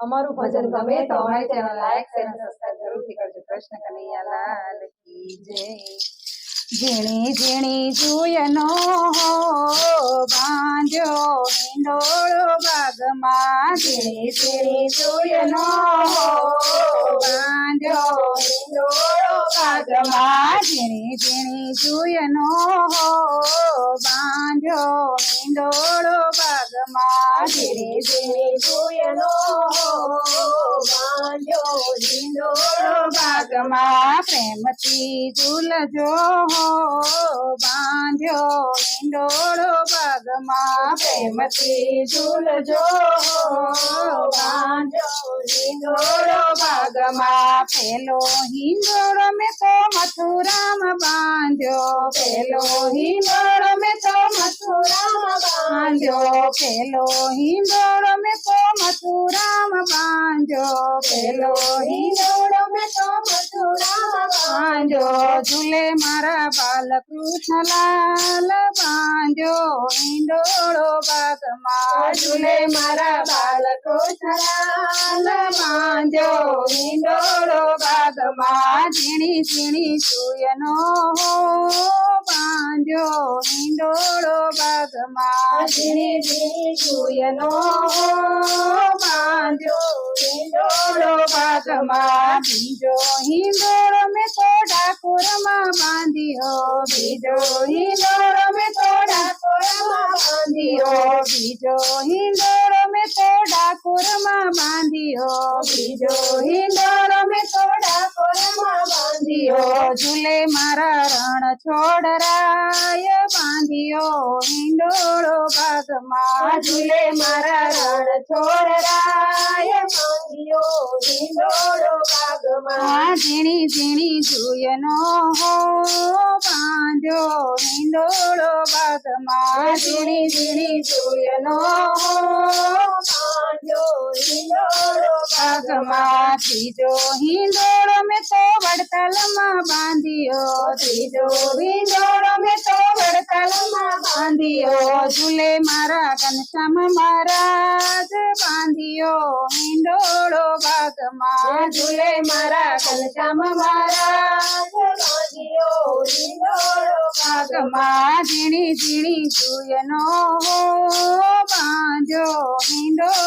અમારું ભજન ગમે તો અમારી ચેનલ લાઈક શેર અને સબસ્ક્રાઇબ જરૂરથી કરજો કૃષ્ણ કનૈયા લાલ કી જય ઝીણી ઝીણી જુયનો બાંધ્યો હિંડોળો બાગમાં ઝીણી ઝીણી જુયનો બાંધ્યો હિંડોળો બાગમાં ઝીણી ઝીણી જુયનો બાંધ્યો હિંડોળો બાગમાં ઝીણી ઝીણી જુયનો બાંધ્યો હિંડોળો બાગમાં પ્રેમથી ઝૂલજો બાંધ્યો હિંડોળો બાગમાં પ્રેમથી ઝૂલજો બાંધ્યો હિંડોળો બાગમાં પેલો હિંડોળો મેં તો મથુરામાં બાંધ્યો પેલો હિંડોળો મેં તો મથુરામાં બાંધ્યો પેલો હિંડોળો મેં તો મથુરામાં બાંધ્યો પેલો હિંડોળો મેં તો મથુરામાં. બાંધ્યો ઝૂલે મારા બાલકૃષ્ણ લાલ બાંધ્યો હિંડોળો બાગમાં ઝૂલે મારા બાલકૃષ્ણ લાલ બાંધ્યો હિંડોળો બાગમાં ઝીણી ઝીણી સુયનો બાંધ્યો હિંડોળો બાગમાં ઝીણી ઝીણી સુયનો બાંધ્યો હિંડોળો બાગમાં બીજો હિંડોળો મેં તો ડાકોરમાં બાંધ્યો, બીજો હિંડોળો મેં તો ડાકોરમાં બાંધ્યો, બીજો હિંડોળો મેં તો ડાકોરમાં બાંધ્યો, બીજો હિંડોળો બાંધ્યો ઝૂલે મારા રણ છોડરાય બાંધ્યો હિંડોળો ભાગમાં. ઝૂલે મારા રણ છોડરાય બાંધ્યો હિંડોળો બાગમાં ઝીણી ઝીણી જુયનો હો બાંધ્યો હિંડોળો બાગમાં ઝીણી ઝીણી જુયનો હો બાંધ્યો હિંડોળો બાગમાં ત્રીજો હિંડોળો મેં તો વડતાલમાં બાંધ્યો. ત્રીજો હિંડોળો મેં તો વડતાલમાં બાંધ્યો. ઝૂલે મારા ઘનશ્યામ મહારાજ બાંધ્યો હિંડોળો બાગમાં ઝૂલે મારા ઘનશ્યામ મહારાજ બાંધ્યો હિંડોળો બાગમાં ઝીણી ઝીણી સુયનો બાંધ્યો હિંડોળો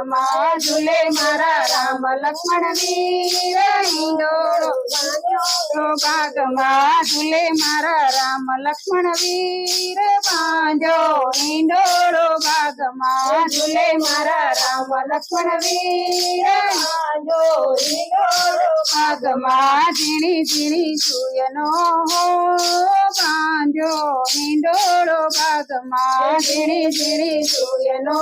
બાગમાં ઝૂલે મારા રામ લક્ષ્મણ વીર બાગમાં ઝૂલે મારા રામ લક્ષ્મણ વીર પાંજો ઈંડોળો બાગમાં ઝૂલે મારા રામ લક્ષ્મણ વીર બાંધ્યો હિંડોળો બાગમાં ઝીણી ઝીણી સૂયનો હો બાંધ્યો હિંડોળો બાગમાં ઝીણી ઝીણી સુયનો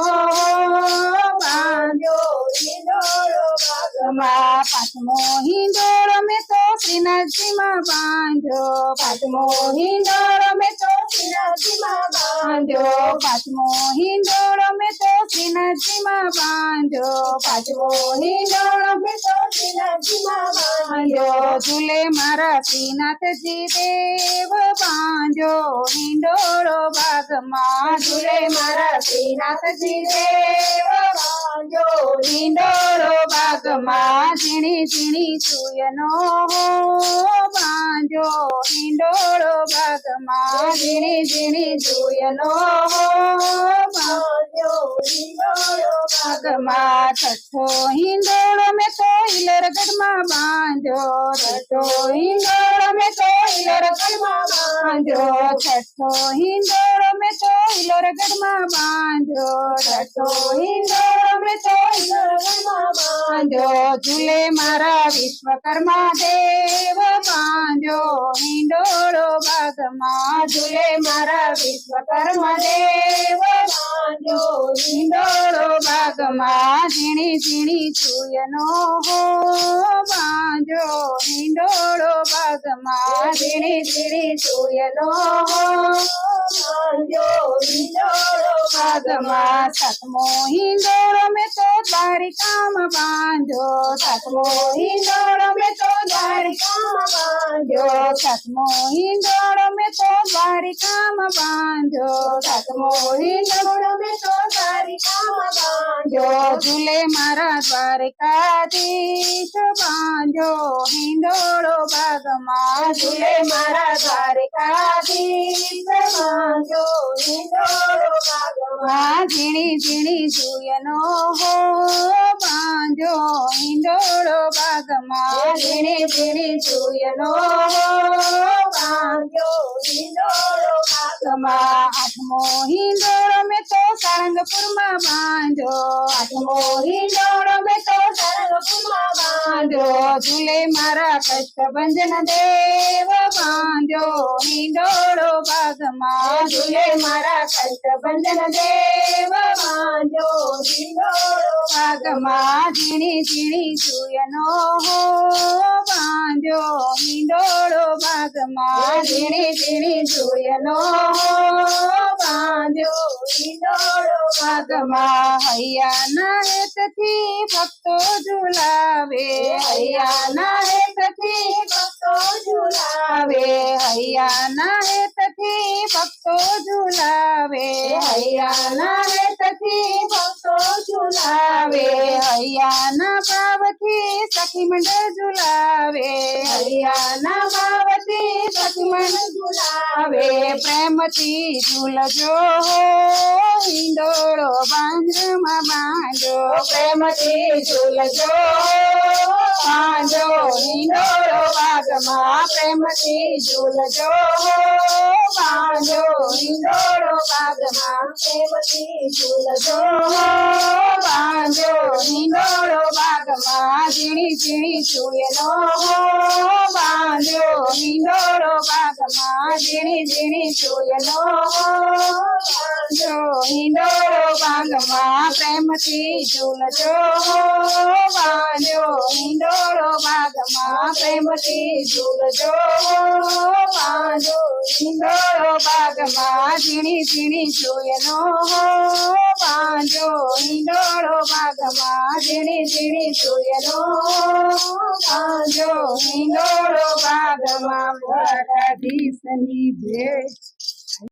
બાગમાં પાંચમો હિંડોળો મેં તો શ્રીનાથજીમાં બાંધ્યો. પાંચમો હિંડોળો મેં તો શ્રીનાથજીમાં બાંધ્યો. પાંચમો હિંડોળો મેં તો શ્રીનાથજીમાં બાંધ્યો. પાંચમો હિંડોળો મેં તો શ્રીનાથજીમાં બાંધ્યો. ઝૂલે મારા શ્રીનાથજી દેવ બાંધ્યો હિંડોળો ભાગમાં ઝૂલે મારા શ્રીનાથજી દેવ બાંધ્યો હિંડોળો બાગમાં ઝીણી ઝીણી સુયનો બાંધ્યો હિંડોળો બાગમાં ઝીણી ઝીણી સુયનો બાંધ્યો હિંડોળો બાગમાં છઠ્ઠો હિંડોળો મેં તો હિલરગઢમાં બાંધ્યો છઠ્ઠો હિંડોળો મેં તો હિલરગઢમાં બાંધ્યો છઠ્ઠો હિંડોળો મેં તો હિલરગઢમાં બાંધ્યો છઠ્ઠો હિંડોળો મેં તો હિલરગઢમાં બાંધ્યો. ઝૂલે મારા વિશ્વકર્મા દેવ બાંધ્યો હિંડોળો બાગમાં. ઝૂલે મારા વિશ્વકર્મા દેવ ઝીણી ઝીણી ચૂયનો હો બાંધો હિંડોળો પગમાં ઝીણી ઝીણી ચૂયનો હો બાંધો હિંડોળો ભાગમાં સાતમો હિંડોળો મેં તો દ્વારિકામાં બાંધો સાતમો હિંડોળો મેં તો દ્વારિકામાં બાંધો સાતમો હિંડોળો મેં તો દ્વારિકામાં બાંધો સાતમો હિંડોળો મેં તો દ્વારિકામાં બાંધો ઝૂલે મારા દ્વારકાધીશ બાંધો હિંડોળો ભાગમાં ઝૂલે મારા દ્વારકાધીશ બાંધો હિંડોળો ભાગમાં ઝીણી ઝીણી સુયનો હો બાંધો હિંડોળો ભાગમાં ઝીણી ઝીણી સુયનો હો બાંધો હિંડોળો ભાગમાં આઠમો સારંગપુરમાં બાંધો આઠમો હિંડોળો મેં તો સારંગપુરમાં બાંધો ઝૂલે મારા કષ્ટભંજન દેવ બાંધો હિંડોળો ભાગમાં ઝૂલે મારા કષ્ટભંજન દેવ બાંધો હિંડોળો ભાગમાં ઝીણી ઝીણી સુયનો હો બાંધો હિંડોળો ભાગમાં ઝીણી ઝીણી સુયનો હો બાંધો હિંડોળો ભાગમાં હૈયાના હેતથી ભક્તો ઝુલાવે હૈયાના હેતથી ભક્તો ઝુલાવે હૈયાના હેતથી ભક્તો ઝુલાવે હૈયાના હેતથી ભક્તો ઝુલાવે હૈયાના ભાવથી સખી મંડળ ઝુલાવે હૈયાના ભાવથી સખી મંડળ ઝુલાવે પ્રેમથી ઝૂલજો હો હિંડોળો બાંધમાં બાંધો પ્રેમથી ઝૂલજો બાંધો હિંડોળો બાગમાં પ્રેમથી ઝૂલજો બાંધો હિંડોળો બાગમાં પ્રેમથી ઝૂલજો બાંધો હિંડોળો બાગમાં ઝીણી ઝીણી સુયનો બાંધો હિંડોળો બાગમાં ઝીણી ઝીણી સુયનો બાગમાં પ્રેમથી ઝૂલજો બાંધો હિંડોળો બાગમાં પ્રેમથી ઝૂલજો બાંધો હિંડોળો બાગમાં ઝીણી ઝીણી સુયનો બાંધો હિંડોળો બાગમાં ઝીણી ઝીણી સુયનો બાંધો હિંડોળો બાગમાં દ્વારકાધીશની ભેટ